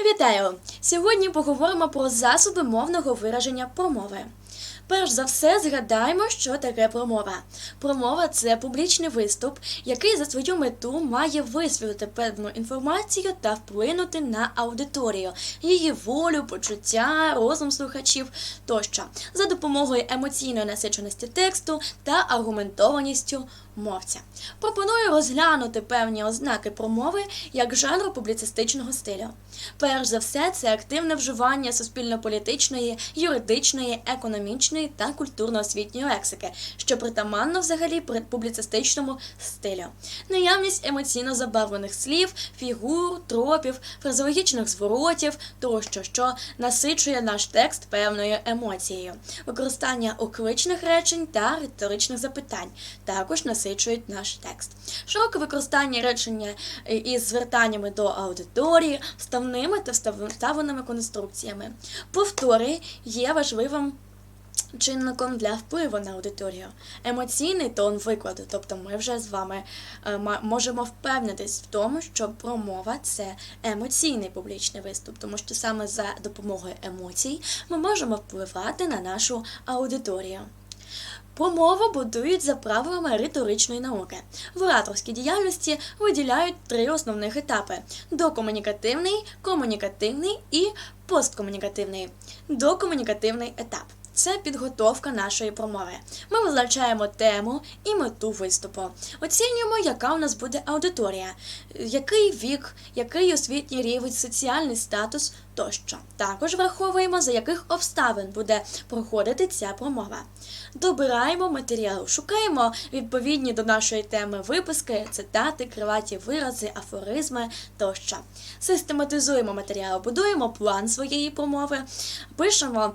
Вітаю! Сьогодні поговоримо про засоби мовного вираження промови. Перш за все, згадаємо, що таке промова. Промова це публічний виступ, який за свою мету має висвітлити певну інформацію та вплинути на аудиторію, її волю, почуття, розум слухачів тощо за допомогою емоційної насиченості тексту та аргументованістю мовця. Пропоную розглянути певні ознаки промови як жанру публіцистичного стилю. Перш за все, це активне вживання суспільно-політичної, юридичної, економічної та культурно-освітньої лексики, що притаманно взагалі при публіцистичному стилю. Наявність емоційно забарвлених слів, фігур, тропів, фразеологічних зворотів тощо, що насичує наш текст певною емоцією, використання окличних речень та риторичних запитань також насичують наш текст. Широке використання речення е, із звертаннями до аудиторії, вставними та вставленими конструкціями. Повтори є важливим чинником для впливу на аудиторію. Емоційний тон викладу, тобто ми вже з вами е, можемо впевнитись в тому, що промова це емоційний публічний виступ, тому що саме за допомогою емоцій ми можемо впливати на нашу аудиторію. Промову будують за правилами риторичної науки. В ораторській діяльності виділяють три основних етапи: докомунікативний, комунікативний і посткомунікативний. Докомунікативний етап. Це підготовка нашої промови. Ми визначаємо тему і мету виступу. Оцінюємо, яка у нас буде аудиторія, який вік, який освітній рівень, соціальний статус тощо. Також враховуємо, за яких обставин буде проходити ця промова. Добираємо матеріал, шукаємо відповідні до нашої теми виписки, цитати, криваті вирази, афоризми тощо. Систематизуємо матеріал, будуємо план своєї промови, пишемо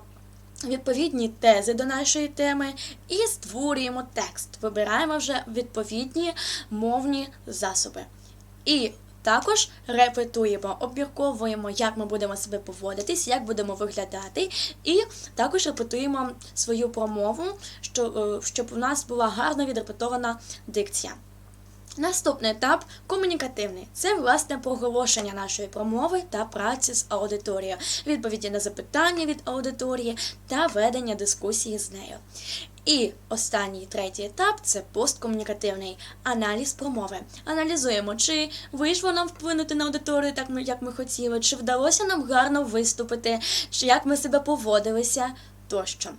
відповідні тези до нашої теми і створюємо текст. Вибираємо вже відповідні мовні засоби. І також репетуємо, обмірковуємо, як ми будемо себе поводитись, як будемо виглядати, і також репетуємо свою промову, е, щоб у нас була гарно відрепетована дикція. Наступний етап комунікативний. Це власне проголошення нашої промови та праці з аудиторією, відповіді на запитання від аудиторії та ведення дискусії з нею. І останній третій етап це посткомунікативний аналіз промови. Аналізуємо, чи вийшло нам вплинути на аудиторію, так як ми хотіли, чи вдалося нам гарно виступити, чи як ми себе поводилися тощо.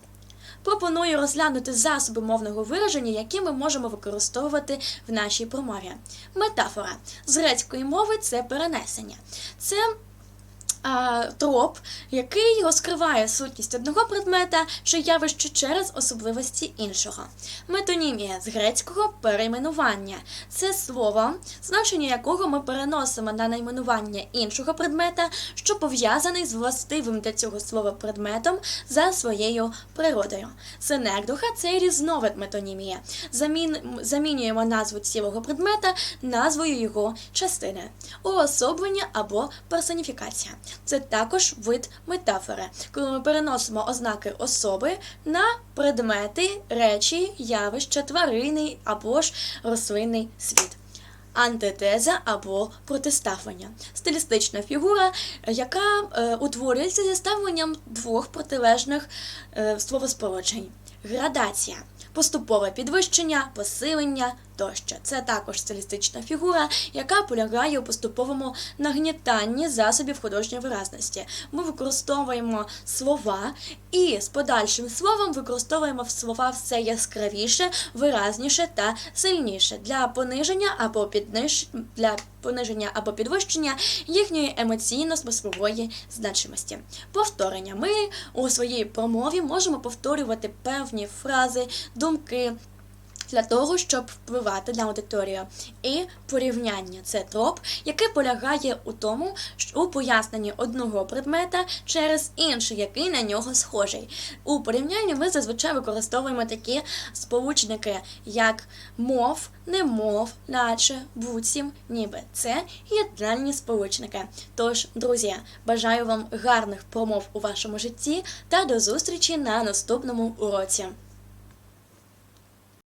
Пропоную розглянути засоби мовного вираження, які ми можемо використовувати в нашій промові. Метафора з грецької мови це перенесення. Це а, троп, який розкриває сутність одного предмета чи явища через особливості іншого. Метонімія з грецького перейменування це слово, значення якого ми переносимо на найменування іншого предмета, що пов'язаний з властивим для цього слова предметом за своєю природою. Синекдуха це різновид метонімії. Замін... Замінюємо назву цілого предмета назвою його частини. Уособлення або персоніфікація. Це також вид метафори, коли ми переносимо ознаки особи на предмети, речі, явища, тваринний або ж рослинний світ. Антитеза або протиставлення стилістична фігура, яка е, утворюється зі ставленням двох протилежних е, словосполучень. Градація поступове підвищення, посилення тощо. Це також стилістична фігура, яка полягає у поступовому нагнітанні засобів художньої виразності. Ми використовуємо слова і з подальшим словом використовуємо слова все яскравіше, виразніше та сильніше для пониження або підниж... для пониження або підвищення їхньої емоційно-смислової значимості. Повторення. Ми у своїй промові можемо повторювати певні фрази, думки. Для того, щоб впливати на аудиторію. І порівняння це троп, який полягає у тому, що у поясненні одного предмета через інший, який на нього схожий. У порівнянні ми зазвичай використовуємо такі сполучники, як мов, немов, наче, буцім, ніби. Це єднальні сполучники. Тож, друзі, бажаю вам гарних промов у вашому житті та до зустрічі на наступному уроці.